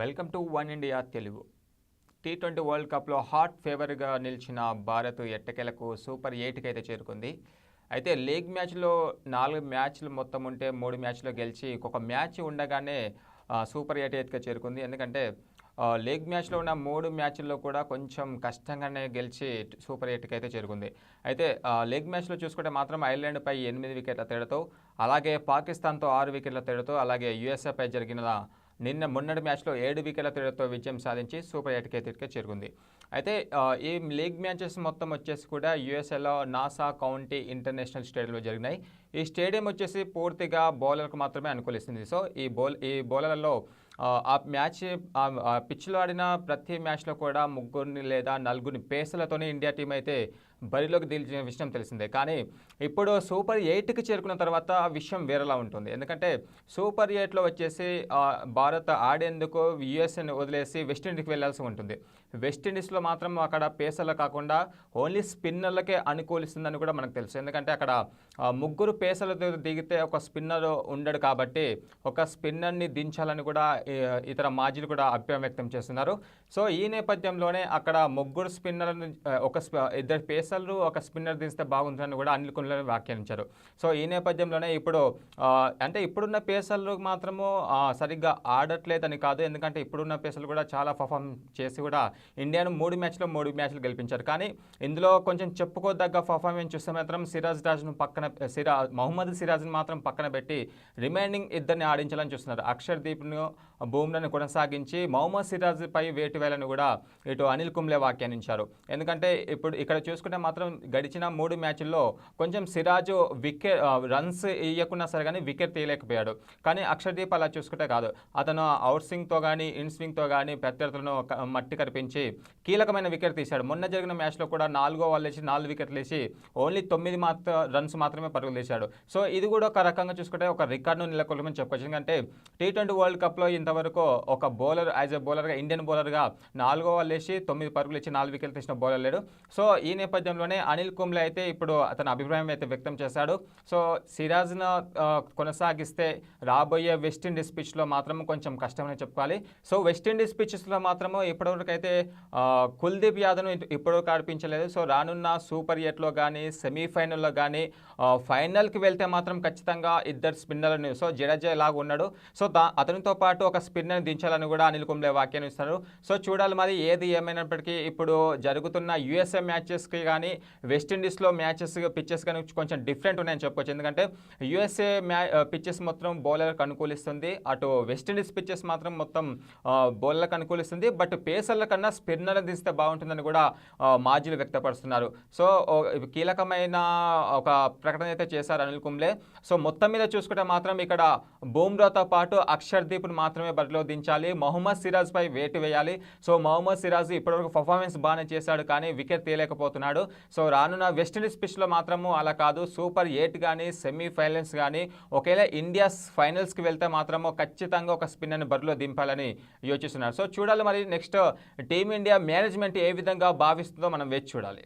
Welcome to one India Telugu. T twenty world కప్లో hot ఫేవర్గా నిలిచిన భారత్ ఎట్టకేలకు సూపర్ ఎయిట్కి అయితే చేరుకుంది. అయితే లీగ్ మ్యాచ్లో నాలుగు మ్యాచ్లు మొత్తం ఉంటే మూడు మ్యాచ్లో గెలిచి ఒక మ్యాచ్ ఉండగానే సూపర్ ఎయిట్ ఎయిట్గా చేరుకుంది. ఎందుకంటే లీగ్ మ్యాచ్లో ఉన్న మూడు మ్యాచ్ల్లో కూడా కొంచెం కష్టంగానే గెలిచి సూపర్ ఎయిట్కి అయితే చేరుకుంది. అయితే లీగ్ మ్యాచ్లో చూసుకుంటే మాత్రం ఐర్లాండ్పై ఎనిమిది వికెట్ల తేడాతో అలాగే పాకిస్తాన్తో ఆరు వికెట్ల తేడాతో అలాగే యుఎస్ఏపై జరిగిన నిన్న మొన్నటి మ్యాచ్లో ఏడు వికెట్ల తేడాతో విజయం సాధించి సూపర్ ఎయిట్కి ఎయిట్కి చేరుకుంది. అయితే ఈ లీగ్ మ్యాచెస్ మొత్తం వచ్చేసి కూడా యుఎస్ఏలో నాసా కౌంటీ ఇంటర్నేషనల్ స్టేడియంలో జరిగినాయి. ఈ స్టేడియం వచ్చేసి పూర్తిగా బౌలర్కు మాత్రమే అనుకూలిస్తుంది. సో ఈ బౌల్ ఈ బౌలర్లలో ఆ, మ్యాచ్ ఆ పిచ్లో ఆడిన ప్రతి మ్యాచ్లో కూడా ముగ్గురిని లేదా నలుగురిని పేసలతోనే ఇండియా టీం అయితే బరిలోకి దిల్చిన విషయం తెలిసిందే. కానీ ఇప్పుడు సూపర్ ఎయిట్కి చేరుకున్న తర్వాత ఆ విషయం వేరేలా ఉంటుంది. ఎందుకంటే సూపర్ ఎయిట్లో వచ్చేసి భారత్ ఆడేందుకు యుఎస్ఏని వదిలేసి వెస్టిండీస్కి వెళ్ళాల్సి ఉంటుంది. వెస్టిండీస్లో మాత్రం అక్కడ పేసర్లు కాకుండా ఓన్లీ స్పిన్నర్లకే అనుకూలిస్తుందని కూడా మనకు తెలుసు. ఎందుకంటే అక్కడ ముగ్గురు పేసర్లతో దిగితే ఒక స్పిన్నర్ ఉండడు కాబట్టి ఒక స్పిన్నర్ని దించాలని కూడా ఇతర మాజీలు కూడా అభ్యం వ్యక్తం చేస్తున్నారు. సో ఈ నేపథ్యంలోనే అక్కడ ముగ్గురు స్పిన్నర్ ఒక ఇద్దరు పేసర్ అసలు ఒక స్పిన్నర్ దిస్తే బాగుంటుందని కూడా అనిల్ కుంబ్లే వ్యాఖ్యానించారు. సో ఈ నేపథ్యంలోనే ఇప్పుడు అంటే ఇప్పుడున్న పేసర్లు మాత్రము సరిగ్గా ఆడట్లేదని కాదు. ఎందుకంటే ఇప్పుడున్న పేసర్లు కూడా చాలా పర్ఫామ్ చేసి కూడా ఇండియాను మూడు మ్యాచ్లో మూడు మ్యాచ్లు గెలిపించారు. కానీ ఇందులో కొంచెం చెప్పుకోదగ్గ పర్ఫార్మెన్స్ చూస్తే మాత్రం సిరాజ్ రాజ్ను పక్కన సిరా మహమ్మద్ సిరాజ్ను మాత్రం పక్కన పెట్టి రిమైనింగ్ ఇద్దరిని ఆడించాలని చూస్తున్నారు. అక్షర్ దీప్ను బూమ్లను కొనసాగించి మహమ్మద్ సిరాజ్ పై వేటు వేయాలని కూడా ఇటు అనిల్ కుంబ్లే వ్యాఖ్యానించారు. ఎందుకంటే ఇప్పుడు ఇక్కడ చూసుకుంటే మాత్రం గడిచిన మూడు మ్యాచ్ల్లో కొంచెం సిరాజ్ వికెట్ రన్స్ ఇవ్వకున్నా సరే కానీ వికెట్ తీయలేకపోయాడు. కానీ అక్షర్దీప్ అలా చూసుకుంటే కాదు. అతను అవుట్ స్వింగ్తో కానీ ఇన్ స్వింగ్తో కానీ ప్రత్యర్థులను మట్టి కరిపించి కీలకమైన వికెట్ తీశాడు. మొన్న జరిగిన మ్యాచ్లో కూడా నాలుగో వాళ్ళు వేసి నాలుగు వికెట్లు వేసి ఓన్లీ తొమ్మిది మాత్ర రన్స్ మాత్రమే పరుగులు తీశాడు. సో ఇది కూడా ఒక రకంగా చూసుకుంటే ఒక రికార్డును నెలకొల్పమని చెప్పుకోవచ్చు. ఎందుకంటే టీ ట్వంటీ వరల్డ్ కప్లో ఇంతవరకు ఒక బౌలర్ యాజ్ ఎ బౌలర్గా ఇండియన్ బౌలర్గా నాలుగో వాళ్ళు వేసి తొమ్మిది పరుగులు ఇచ్చి నాలుగు వికెట్లు తీసిన బౌలర్ లేడు. సో ఈ నేపథ్యంలోనే అనిల్ కుంబ్లే అయితే ఇప్పుడు అతని అభిప్రాయం అయితే వ్యక్తం చేశాడు. సో సిరాజ్ను కొనసాగిస్తే రాబోయే వెస్టిండీస్ పిచ్లో మాత్రం కొంచెం కష్టమని చెప్పుకోవాలి. సో వెస్టిండీస్ పిచ్స్లో మాత్రము ఇప్పటివరకు అయితే కుల్దీప్ యాదవ్ను ఇటు- ఇప్పటివరకు ఆడిపించలేదు. సో రానున్న సూపర్ ఎయిట్లో కానీ సెమీఫైనల్లో కానీ ఫైనల్కి వెళ్తే మాత్రం ఖచ్చితంగా ఇద్దరు స్పిన్నర్లను సో జడేజా ఎలాగ ఉన్నాడు. సో దా అతనితో పాటు ఒక స్పిన్నర్ని దించాలని కూడా అనిల్ కుంబ్లే వ్యాఖ్యానిస్తారు. సో చూడాలి మరి ఏది ఏమైనప్పటికీ ఇప్పుడు జరుగుతున్న యుఎస్ఏ మ్యాచెస్కి కానీ కానీ వెస్టిండీస్లో మ్యాచెస్ పిచ్చెస్ కానీ కొంచెం డిఫరెంట్ ఉన్నాయని చెప్పుకోవచ్చు ఎందుకంటే యుఎస్ఏ మ్యా పిచ్చెస్ మొత్తం బౌలర్కి అనుకూలిస్తుంది. అటు వెస్టిండీస్ పిచ్చెస్ మాత్రం మొత్తం బౌలర్లకు అనుకూలిస్తుంది. బట్ పేసర్ల కన్నా స్పిన్నర్ తీస్తే బాగుంటుందని కూడా మాజీలు వ్యక్తపరుస్తున్నారు. సో కీలకమైన ఒక ప్రకటన అయితే చేశారు అనిల్ కుంబ్లే. సో మొత్తం మీద చూసుకుంటే మాత్రం ఇక్కడ బూమ్రాతో పాటు అక్షర్దీప్ను మాత్రమే బరిలో దించాలి. మొహమ్మద్ సిరాజ్ పై వేటు వేయాలి. సో మొహమ్మద్ సిరాజ్ ఇప్పటివరకు పర్ఫార్మెన్స్ బాగానే చేశాడు కానీ వికెట్ తీయలేకపోతున్నాడు సో రానున్న వెస్టిండీస్ పిచ్లో మాత్రము అలా కాదు. సూపర్ ఎయిట్ కానీ సెమీఫైనల్స్ కానీ ఒకవేళ ఇండియా ఫైనల్స్కి వెళ్తే మాత్రము ఖచ్చితంగా ఒక స్పిన్నర్ని బరిలో దింపాలని యోచిస్తున్నారు. సో చూడాలి మరి నెక్స్ట్ టీమిండియా మేనేజ్మెంట్ ఏ విధంగా భావిస్తుందో మనం వేచి చూడాలి.